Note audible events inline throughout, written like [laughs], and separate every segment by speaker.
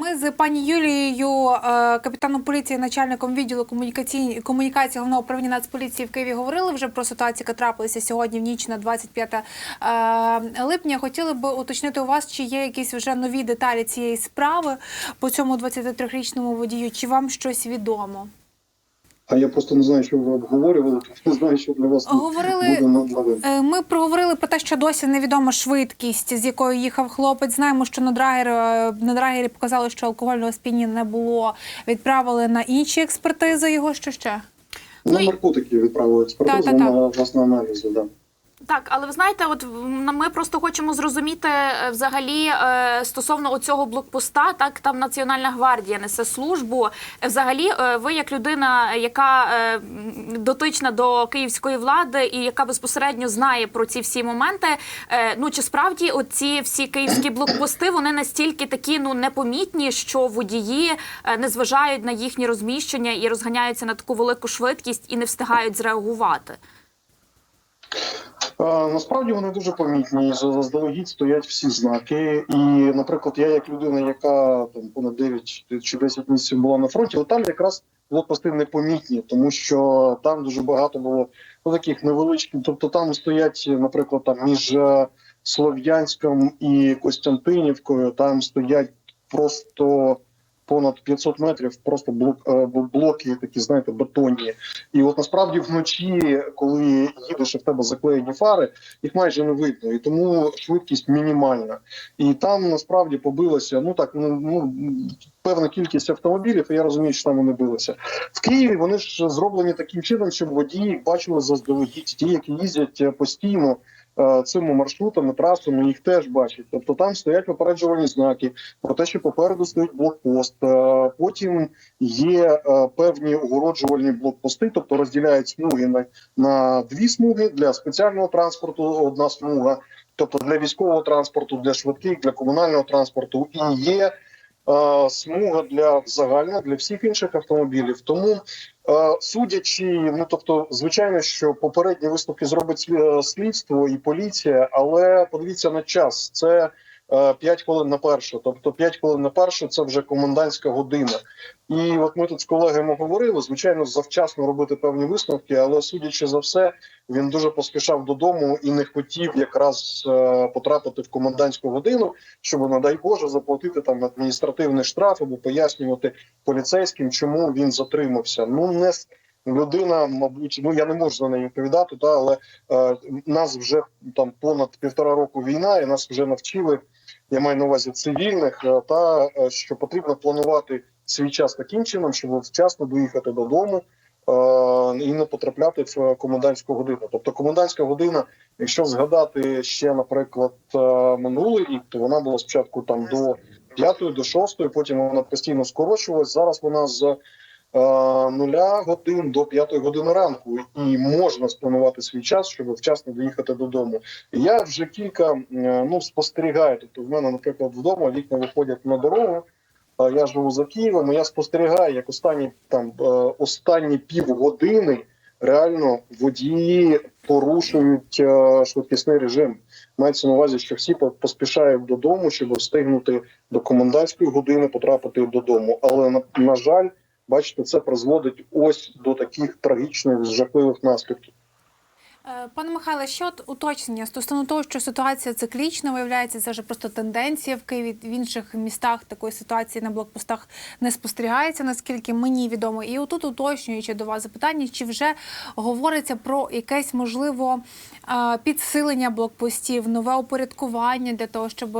Speaker 1: Ми з пані Юлією, е, капітаном поліції, начальником відділу комунікації комунікації головного управління Нацполіції в Києві говорили вже про ситуацію, яка трапилася сьогодні в ніч на 25 е, липня. Хотіли б уточнити у вас, чи є якісь вже нові деталі цієї справи по цьому 23-річному водію, чи вам щось відомо?
Speaker 2: А я просто не знаю, що ви обговорювали, [laughs] не знаю, що для вас
Speaker 1: Говорили-
Speaker 2: буде.
Speaker 1: Е, Ми проговорили про те, що досі невідома швидкість, з якою їхав хлопець. Знаємо, що на драгер е, на драгері показали, що алкогольного сп'яніння не було. Відправили на інші експертизи його. Що ще?
Speaker 2: На
Speaker 3: ну,
Speaker 2: наркотики відправили експертизу
Speaker 1: Та-та-та.
Speaker 2: на власне аналізу. Да.
Speaker 3: Так, але ви знаєте, от ми просто хочемо зрозуміти е, взагалі е, стосовно оцього блокпоста. Так там Національна гвардія несе службу. Е, Взагалі, ви як людина, яка дотична до київської влади і яка безпосередньо знає про ці всі моменти. Ну чи справді оці всі київські блокпости вони настільки такі ну непомітні, що водії не зважають на їхні розміщення і розганяються на таку велику швидкість і не встигають зреагувати.
Speaker 2: Насправді вони дуже помітні. за- Заздалегідь стоять всі знаки. І, наприклад, я як людина, яка там понад 9 чи 10 місяців була на фронті, от там якраз блокпости непомітні, тому що там дуже багато було ну, таких невеличких. Тобто там стоять, наприклад, там між е, Слов'янськом і Костянтинівкою, там стоять просто. Понад 500 метрів просто е, блоки такі, знаєте, бетонні. І от насправді вночі, коли їдеш і в тебе заклеєні фари, їх майже не видно, і тому швидкість мінімальна. І там насправді побилося ну так, ну, ну певна кількість автомобілів. і Я розумію, що там вони билися в Києві. Вони ж зроблені таким чином, щоб водії бачили заздалегідь. Ті, які їздять е, постійно. Е, Цими маршрутами, трасами їх теж бачать. Тобто там стоять попереджувальні знаки про те, що попереду стоїть блокпост. Е, Потім є е, певні огороджувальні блокпости, тобто розділяють смуги на на дві смуги для спеціального транспорту. Одна смуга, тобто для військового транспорту, для швидких, для комунального транспорту, і є смуга для загальна для всіх інших автомобілів. Тому судячи, ну тобто, звичайно, що попередні висновки зробить е, слідство і поліція, але подивіться на час. Це 5 хвилин на першу, тобто 5 хвилин на першу це вже комендантська година. І от ми тут з колегами говорили, звичайно, завчасно робити певні висновки, але судячи за все, він дуже поспішав додому і не хотів якраз е, потрапити в комендантську годину, щоб, не дай Боже, заплатити там адміністративний штраф або пояснювати поліцейським, чому він затримався. Ну не людина, мабуть, ну я не можу за неї відповідати, та але е, нас вже там понад півтора року війна, і нас вже навчили. Я маю на увазі цивільних, е, та е, що потрібно планувати свій час таким чином, щоб вчасно доїхати додому е, і не потрапляти в комендантську годину. Тобто комендантська година, якщо згадати ще, наприклад, минулий рік, то вона була спочатку там до п'ятої, до шостої, потім вона постійно скорочувалась. Зараз вона з нуля годин до п'ятої години ранку, і можна спланувати свій час, щоб вчасно доїхати додому. Я вже кілька е, ну спостерігаю. Тобто, в мене, наприклад, вдома вікна виходять на дорогу. Я живу за Києвом. Я спостерігаю, як останні там е, останні півгодини реально водії порушують е, швидкісний режим. Мається на увазі, що всі по- поспішають додому, щоб встигнути до комендантської години потрапити додому. Але на, на жаль, бачите, це призводить ось до таких трагічних жахливих наслідків.
Speaker 1: Е, Пане Михайле, що уточнення стосовно того, що ситуація циклічна, виявляється, це вже просто тенденція в Києві. В інших містах такої ситуації на блокпостах не спостерігається, наскільки мені відомо. І отут уточнюючи до вас запитання, чи вже говориться про якесь можливо е, підсилення блокпостів, нове упорядкування для того, щоб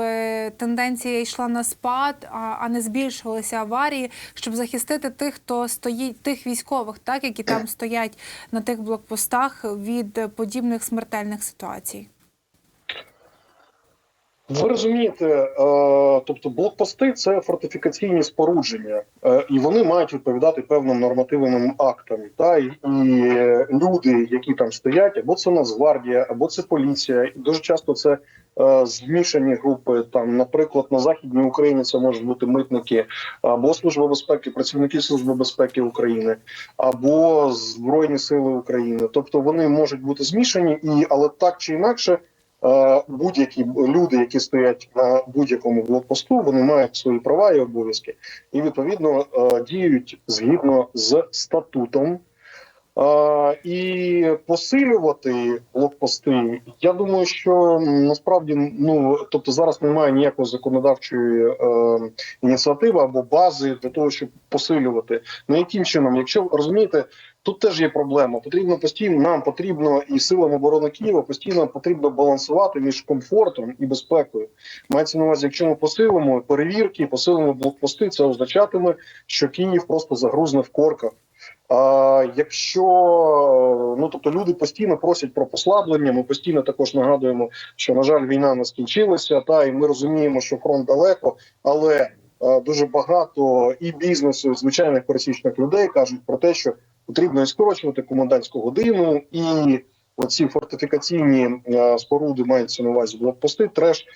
Speaker 1: тенденція йшла на спад, а- а не збільшувалися аварії, щоб захистити тих, хто стоїть, тих військових, так які там стоять на тих блокпостах від подібних смертельних ситуацій.
Speaker 2: Ви розумієте, е, тобто блокпости це фортифікаційні спорудження, е, і вони мають відповідати певним нормативним актам. Та і, люди, які там стоять, або це Нацгвардія, або це поліція. І дуже часто це змішані групи. Там, наприклад, на західній Україні це можуть бути митники, або служба безпеки, працівники служби безпеки України, або Збройні Сили України. Тобто вони можуть бути змішані, і але так чи інакше. е, будь-які люди, які стоять на будь-якому блокпосту, вони мають свої права і обов'язки, і відповідно е, діють згідно з статутом. І посилювати блокпости, я думаю, що насправді ну тобто зараз немає ніякої законодавчої е, ініціативи або бази для того, щоб посилювати. Ну яким чином, якщо розумієте, тут теж є проблема. Потрібно постійно нам потрібно і силам оборони Києва постійно потрібно балансувати між комфортом і безпекою. Мається на увазі, якщо ми посилимо перевірки, посилимо блокпости, це означатиме, що Київ просто загрузне в корках. Якщо ну тобто люди постійно просять про послаблення, ми постійно також нагадуємо, що на жаль, війна не скінчилася, та і ми розуміємо, що фронт далеко, але е, дуже багато і бізнесу, і звичайних пересічних людей кажуть про те, що потрібно і скорочувати комендантську годину, і оці фортифікаційні е, споруди маються на увазі блокпости. Треш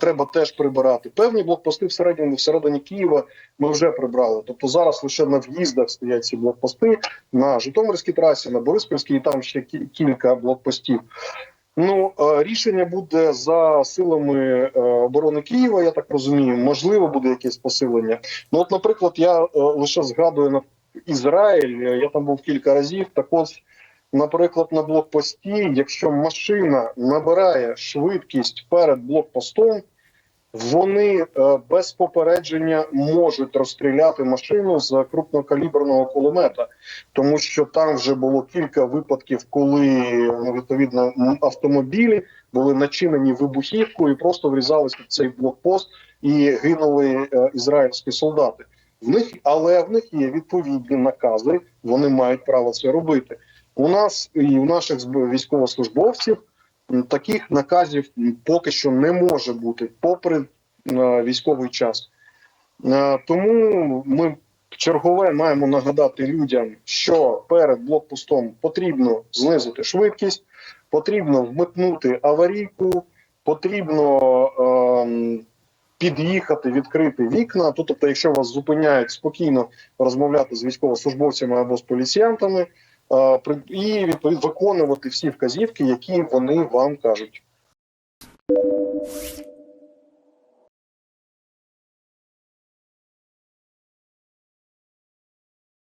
Speaker 2: треба теж прибирати. Певні блокпости всередині всередині Києва ми вже прибрали. Тобто зараз лише на в'їздах стоять ці блокпости на Житомирській трасі, на Бориспільській, і там ще кілька блокпостів. Ну е, рішення буде за силами е, оборони Києва. Я так розумію. Можливо, буде якесь посилення. Ну, от, наприклад, я лише згадую на Ізраїль. Я там був кілька разів. Так от, наприклад, на блокпості, якщо машина набирає швидкість перед блокпостом, вони е, без попередження можуть розстріляти машину з крупнокаліберного кулемета, тому що там вже було кілька випадків, коли ну, відповідно автомобілі були начинені вибухівкою і просто врізалися в цей блокпост і гинули е, ізраїльські солдати. В них, але в них є відповідні накази, вони мають право це робити. У нас і у наших військовослужбовців таких наказів поки що не може бути, попри е, військовий час. Е, Тому ми чергове маємо нагадати людям, що перед блокпостом потрібно знизити швидкість, потрібно вмикнути аварійку, потрібно ем, під'їхати, відкрити вікна. Тобто, якщо вас зупиняють спокійно розмовляти з військовослужбовцями або з поліціянтами, е, і відповідно виконувати всі вказівки, які вони вам кажуть.